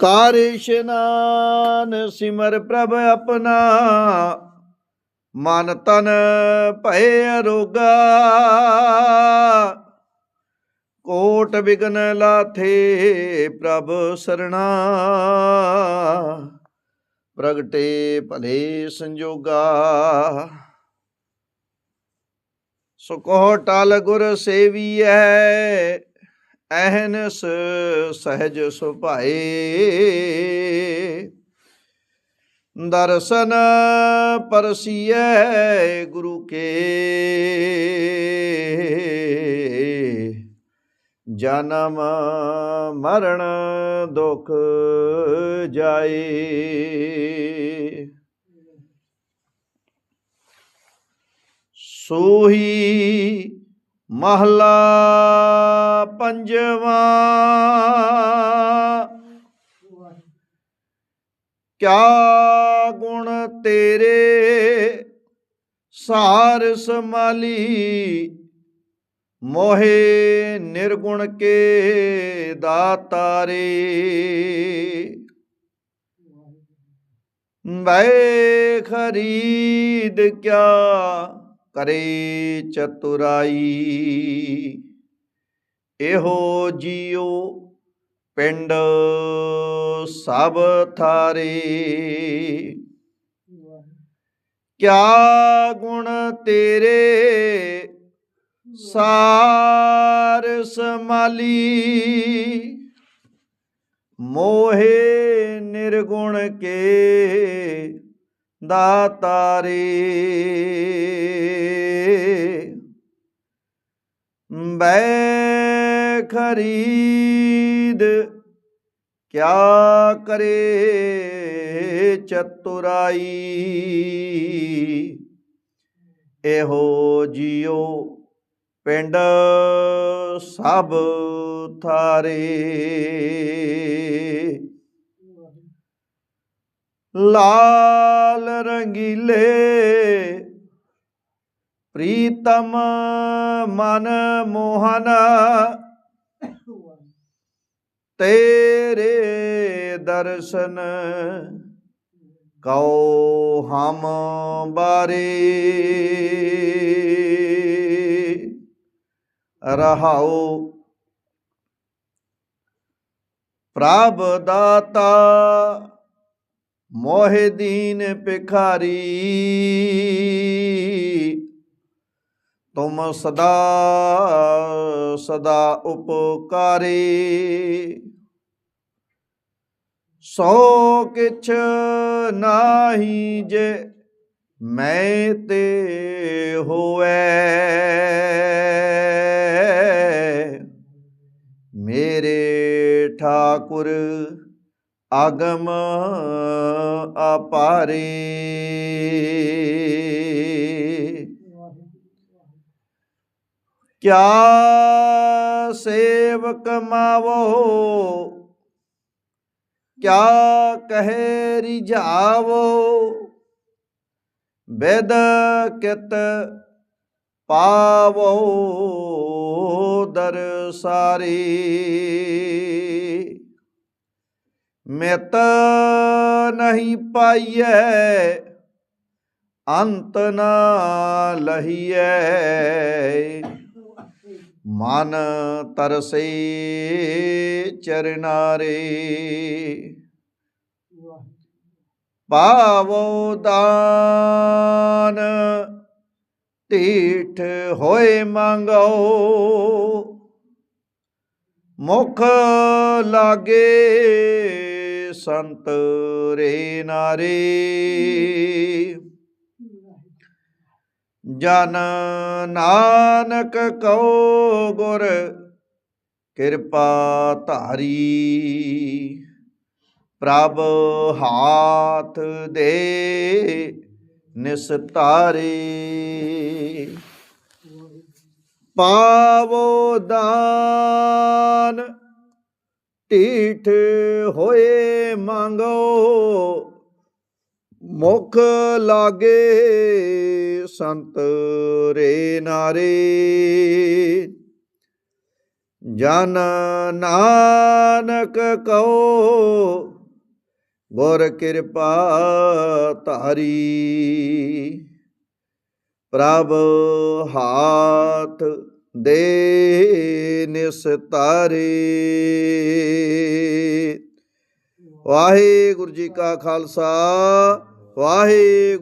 ਕਾਰ ਇਸ਼ਨਾਨ ਸਿਮਰ ਪ੍ਰਭ ਆਪਣਾ, ਮਨ ਤਨ ਭਏ ਅਰੋਗਾ। ਕੋਟ ਬਿਗਨ ਲਾਥੇ ਪ੍ਰਭ ਸਰਣਾ। ਪ੍ਰਗਟੇ ਭਲੇ ਸੰਜੋਗਾ। ਸੋ ਕਹੋ ਟਲ ਗੁਰ ਸੇਵੀਐ ਅਹਨਸ ਸਹਿਜ ਸੁਭਾਏ। ਦਰਸ਼ਨ ਪਰਸੀਐ ਗੁਰੂ ਕੇ। ਜਨਮ ਮਰਨ ਦੁਖ ਜਾਏ। ਸੋਹੀ ਮਹਲਾ ਪੰਜਵਾ। ਕਿਆ ਗੁਣ ਤੇਰੇ ਸਾਰ ਸਮਾਲੀ ਮੋਹੇ ਨਿਰਗੁਣ ਕੇ ਦਾਤਾਰੇ ਮੈਂ ਖਰੀਦ ਕਿਆ ਕਰੇ ਚਤੁਰਾਈ। ਇਹੋ ਜੀਉ ਪਿੰਡ ਸਭ ਥਾਰੇ। ਕਿਆ ਗੁਣ ਤੇਰੇ ਸਾਰ ਸਮਾਲੀ ਮੋਹੇ ਨਿਰਗੁਣ ਕੇ ਦਾਤਾਰੇ। ਬੈ ਖਰੀਦ। ਕਿਆ ਕਰੇ ਚਤੁਰਾਈ? ਇਹੋ ਜਿਉ ਪਿੰਡ ਸਭ ਥਾਰੇ। ਲਾਲ ਰੰਗੀਲੇ ਪ੍ਰੀਤਮ ਮਨ ਮੋਹਨ ਤੇਰੇ ਦਰਸ਼ਨ ਕਉ ਹਮ ਬਾਰੇ। ਰਹਾਉ ਪ੍ਰਭ ਦਾਤਾ ਮੋਹਿ ਦੀਨ ਭਿਖਾਰੀ। ਤੁਮ ਸਦਾ ਸਦਾ ਉਪਕਾਰੀ। ਸੋ ਕਿਛ ਨਾਹੀ ਜੇ ਮੈਂ ਤੇ ਹੋਵੇ। ਮੇਰੇ ਠਾਕੁਰ ਆਗਮ ਆਪਾਰੇ ਕਿਆ ਸੇਵਕ ਮਾਵੋ? ਕਿਆ ਕਹੇ ਰਿਝਾਵੋ? ਬੇਦ ਕਿਤ ਪਾਵੋ ਦਰਸਾਰੀ ਮਿਤ ਨਹੀਂ ਪਾਈਐ, ਅੰਤ ਨਾ ਲਹੀਐ। ਮਨ ਤਰਸੇ ਚਰਨਾਰੇ। ਪਾਵੋ ਦਾਨ ਤੀਠ ਹੋਏ ਮੰਗੋ ਮੁਖ ਲਾਗੇ ਸੰਤ ਰੇ ਨਾਰੇ। ਜਨ ਨਾਨਕ ਕਉ ਗੁਰ, ਕਿਰਪਾ ਧਾਰੀ। ਪ੍ਰਭ ਹਾਥ ਦੇ ਨਿਸਤਾਰੇ ਪਾਵੋ ਦਾਨ, ਢੀਠ ਹੋਏ ਮੰਗੋ। ਮੁਖ ਲਾਗੇ ਸੰਤ ਰੇ ਨਾਰੇ। ਜਨ ਨਾਨਕ ਕਉ ਗੁਰ ਕਿਰਪਾ ਧਾਰੀ। ਪ੍ਰਭ ਹਾਥ ਦੇ ਨਿਸਤਾਰੇ ਵਾਹਿਗੁਰੂ ਜੀ ਕਾ ਖਾਲਸਾ। ਵਾਹਿਗੁਰੂ